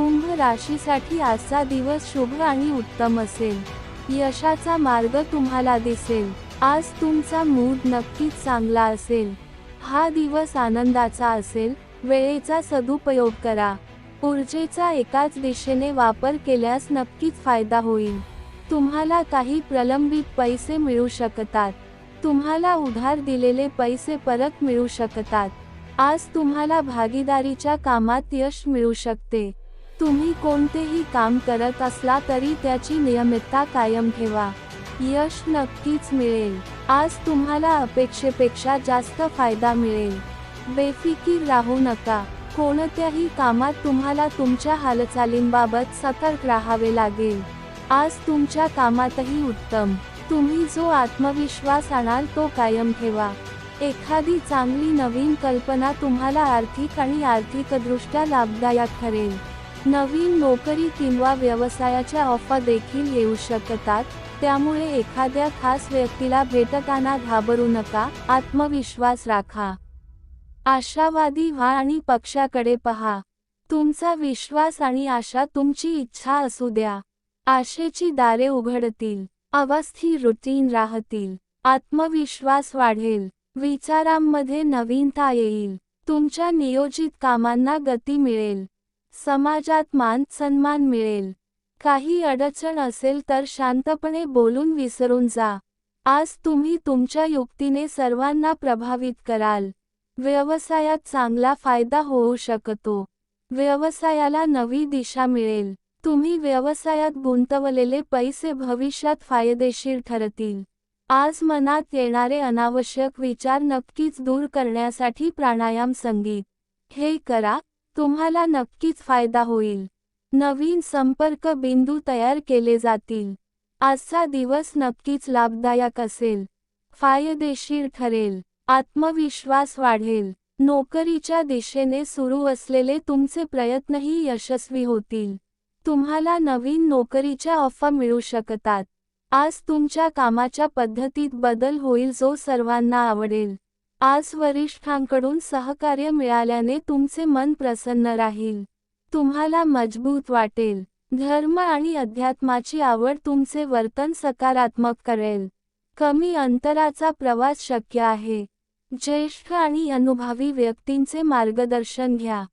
कुंभ राशीसाठी आजचा दिवस शुभ आणि उत्तम असेल. यशाचा मार्ग तुम्हाला दिसेल. आज तुमचा मूड नक्कीच चांगला असेल. हा दिवस आनंदाचा असेल. वेळेचा सदुपयोग करा. ऊर्जेचा एकाच दिशेने वापर केल्यास नक्कीच फायदा होईल. तुम्हाला काही प्रलंबित पैसे मिळू शकतात. तुम्हाला उधार दिलेले पैसे परत मिळू शकतात. आज तुम्हाला भागीदारीच्या कामात यश मिळू शकते. तुम्ही कोणतेही काम करत असला तरी त्याची नियमितता कायम ठेवा. यश नक्कीच मिळेल. आज तुम्हाला अपेक्षेपेक्षा जास्त फायदा मिळेल. बेफिकीर राहू नका. कोणत्याही कामात तुम्हाला तुमच्या हालचालींबाबत सतर्क राहावे लागेल. आज तुमच्या कामातही उत्तम. तुम्ही जो आत्मविश्वास आणाल तो कायम ठेवा. एखादी चांगली नवीन कल्पना तुम्हाला आर्थिक आणि आर्थिकदृष्ट्या लाभदायक ठरेल. नवीन नोकरी किंवा व्यवसायाच्या ऑफर देखील येऊ शकतात त्यामुळे एखाद्या खास व्यक्तीला भेटताना घाबरू नका आत्मविश्वास राखा. आशावादी व्हा आणि पक्षाकडे पहा. तुमचा विश्वास आणि आशा तुमची इच्छा असू द्या. आशेची दारे उघडतील. अवस्थी रुटीन राहतील. आत्मविश्वास वाढेल. विचारांमध्ये नवीनता येईल. तुमच्या नियोजित कामांना गती मिळेल. समाजात मान सन्मान मिळेल. काही अडचण असेल तर शांतपणे बोलून विसरून जा. आज तुम्ही तुमच्या युक्तीने सर्वांना प्रभावित कराल. व्यवसायात चांगला फायदा होऊ शकतो. व्यवसायाला नवी दिशा मिळेल. तुम्ही व्यवसायात गुंतवलेले पैसे भविष्यात फायदेशीर ठरतील. आज मनात येणारे अनावश्यक विचार नक्कीच दूर करण्यासाठी प्राणायाम संगीत हे करा. तुम्हाला नक्कीच फायदा होईल. नवीन संपर्क बिंदू तयार केले जातील. आजचा दिवस नक्कीच लाभदायक असेल. फायदेशीर ठरेल. आत्मविश्वास वाढेल. नोकरीच्या दिशेने सुरू असलेले तुमचे प्रयत्नही यशस्वी होतील. तुम्हाला नवीन नोकरीच्या ऑफर मिळू शकतात. आज तुमच्या कामाच्या पद्धतीत बदल होईल जो सर्वांना आवडेल. आज वरिष्ठांकडून सहकार्य मिळाल्याने तुमचे मन प्रसन्न राहील. तुम्हाला मजबूत वाटेल. धर्म आणि अध्यात्माची आवड तुमचे वर्तन सकारात्मक करेल. कमी अंतराचा प्रवास शक्य आहे. ज्येष्ठ आणि अनुभवी व्यक्तींचे मार्गदर्शन घ्या.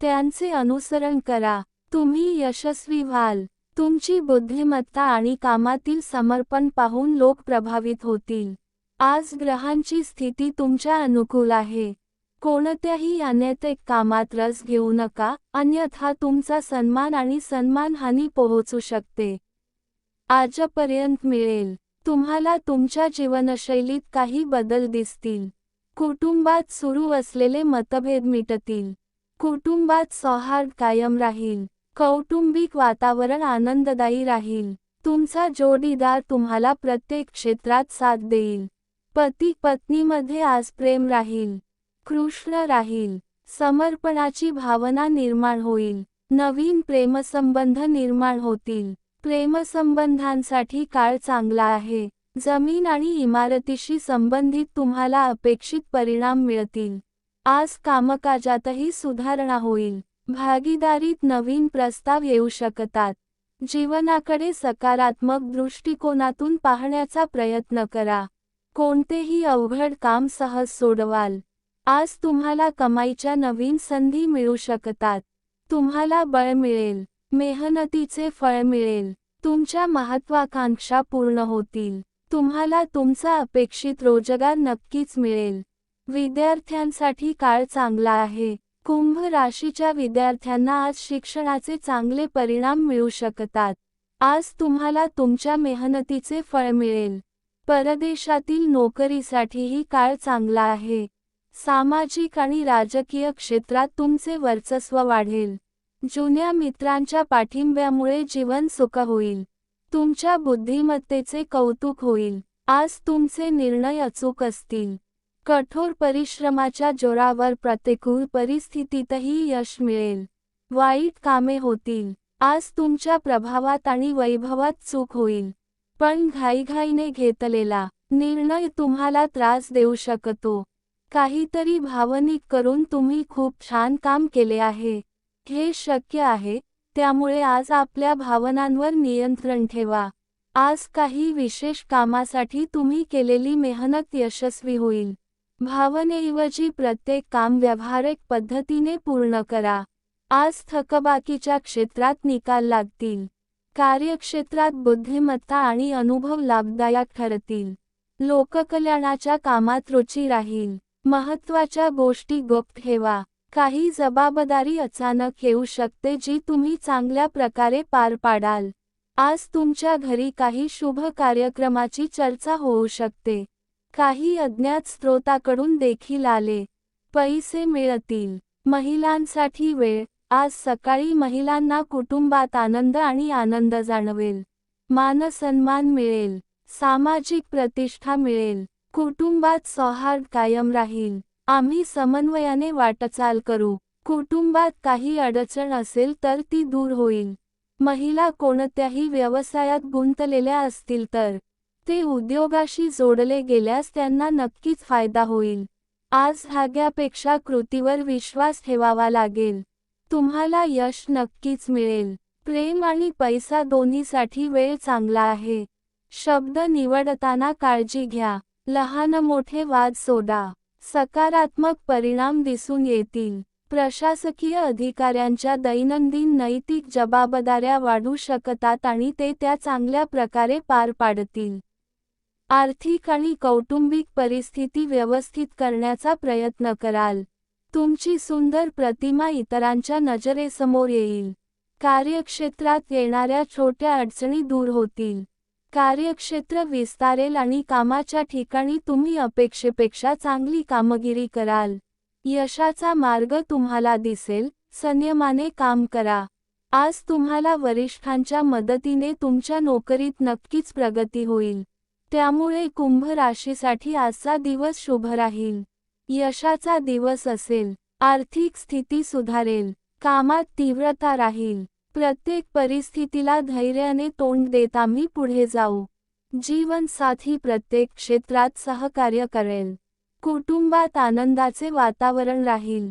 त्यांचे अनुसरण करा. तुम्ही यशस्वी व्हाल. तुमची बुद्धिमत्ता आणि कामातील समर्पण पाहून लोक प्रभावित होतील. आज ग्रहांची स्थिती तुमच्या अनुकूल आहे. कोणत्याही अनैतिक कामात रस घेऊ नका अन्यथा तुमचा सन्मान आणि सन्मानहानी पोहोचू शकते. आजपर्यंत मिळेल. तुम्हाला तुमच्या जीवनशैलीत काही बदल दिसतील. कुटुंबात सुरू असलेले मतभेद मिटतील. कुटुंबात सौहार्द कायम राहील. कौटुंबिक वातावरण आनंददायी राहील. तुमचा जोडीदार तुम्हाला प्रत्येक क्षेत्रात साथ देईल. पती पत्नीमध्ये आज प्रेम राहील कृष्ण राहील समर्पणाची भावना निर्माण होईल नवीन प्रेमसंबंध निर्माण होतील. प्रेमसंबंधांसाठी काळ चांगला आहे. जमीन आणि इमारतीशी संबंधित तुम्हाला अपेक्षित परिणाम मिळतील. आज कामकाजातही सुधारणा होईल. भागीदारीत नवीन प्रस्ताव येऊ शकतात. जीवनाकडे सकारात्मक दृष्टिकोनातून पाहण्याचा प्रयत्न करा. कोणतेही अवघड काम सहज सोडवाल. आज तुम्हाला कमाईच्या नवीन संधी मिळू शकतात. तुम्हाला बळ मिळेल. मेहनतीचे फळ मिळेल. तुमच्या महत्वाकांक्षा पूर्ण होतील. तुम्हाला तुमचा अपेक्षित रोजगार नक्कीच मिळेल. विद्यार्थ्यांसाठी काळ चांगला आहे. कुंभ राशीच्या विद्यार्थ्यांना आज शिक्षणाचे चांगले परिणाम मिळू शकतात. आज तुम्हाला तुमच्या मेहनतीचे फळ मिळेल. परदेशातील नोकरीसाठीही काळ चांगला आहे. सामाजिक आणि राजकीय क्षेत्रात तुमचे वर्चस्व वाढेल. जुन्या मित्रांच्या पाठिंब्यामुळे जीवन सुख होईल. तुमच्या बुद्धिमत्तेचे कौतुक होईल. आज तुमचे निर्णय अचूक असतील. कठोर परिश्रमाच्या जोरावर प्रतिकूल परिस्थितीतही यश मिळेल. वाईट कामे होतील. आज तुमच्या प्रभावात आणि वैभवात चूक होईल. पण घाईघाईने घेतलेला निर्णय तुम्हाला त्रास देऊ शकतो. काहीतरी भावनिक करून तुम्ही खूप छान काम केले आहे. हे शक्य आहे त्यामुळे आज आपल्या भावनांवर नियंत्रण ठेवा. आज काही विशेष कामासाठी तुम्ही केलेली मेहनत यशस्वी होईल. भावनेऐवजी प्रत्येक काम व्यावहारिक पद्धतीने पूर्ण करा. आज थकबाकीच्या क्षेत्रात निकाल लागतील. कार्यक्षेत्रात बुद्धिमत्ता आणि अनुभव लाभदायक ठरतील. लोककल्याणाच्या कामात रुची राहील. महत्त्वाच्या गोष्टी गुप्त ठेवा. काही जबाबदारी अचानक येऊ शकते जी तुम्ही चांगल्या प्रकारे पार पाडाल. आज तुमच्या घरी काही शुभ कार्यक्रमाची चर्चा होऊ शकते. काही अज्ञात स्रोताकडून देखील आले. पैसे मिळतील. महिलांसाठी वेळ आज सकाळी महिलांना कुटुंबात आनंद आणि आनंद जाणवेल. मानसन्मान मिळेल. सामाजिक प्रतिष्ठा मिळेल. कुटुंबात सौहार्द कायम राहील. आम्ही समन्वयाने वाटचाल करू. कुटुंबात काही अडचण असेल तर ती दूर होईल. महिला कोणत्याही व्यवसायात गुंतलेल्या असतील तर ते उद्योगाशी जोडले गेल्यास त्यांना नक्कीच फायदा होईल. आज धाग्यापेक्षा कृतीवर विश्वास ठेवावा लागेल. तुम्हाला यश नक्कीच मिळेल. प्रेम आणि पैसा दोन्हीसाठी वेळ चांगला आहे. शब्द निवडताना काळजी घ्या. लहान मोठे वाद सोडा. सकारात्मक परिणाम दिसून येतील. प्रशासकीय अधिकाऱ्यांच्या दैनंदिन नैतिक जबाबदाऱ्या वाढू शकतात आणि ते त्या चांगल्या प्रकारे पार पाडतील. आर्थिक आणि कौटुंबिक परिस्थिती व्यवस्थित करण्याचा प्रयत्न कराल. तुमची सुंदर प्रतिमा इतरांच्या नजरेसमोर येईल. कार्यक्षेत्रात येणाऱ्या छोट्या अडचणी दूर होतील. कार्यक्षेत्र विस्तारेल आणि कामाच्या ठिकाणी तुम्ही अपेक्षेपेक्षा चांगली कामगिरी कराल. यशाचा मार्ग तुम्हाला दिसेल. संयमाने काम करा. आज तुम्हाला वरिष्ठांच्या मदतीने तुमच्या नोकरीत नक्कीच प्रगती होईल. त्यामुळे कुंभ राशीसाठी आजचा दिवस शुभ राहील. यशाचा दिवस असेल आर्थिक स्थिती सुधारेल कामात तीव्रता राहील प्रत्येक परिस्थितीला धैर्याने तोंड देत आम्ही पुढे जाऊ. जीवनसाथी प्रत्येक क्षेत्रात सहकार्य करेल. कुटुंबात आनंदाचे वातावरण राहील.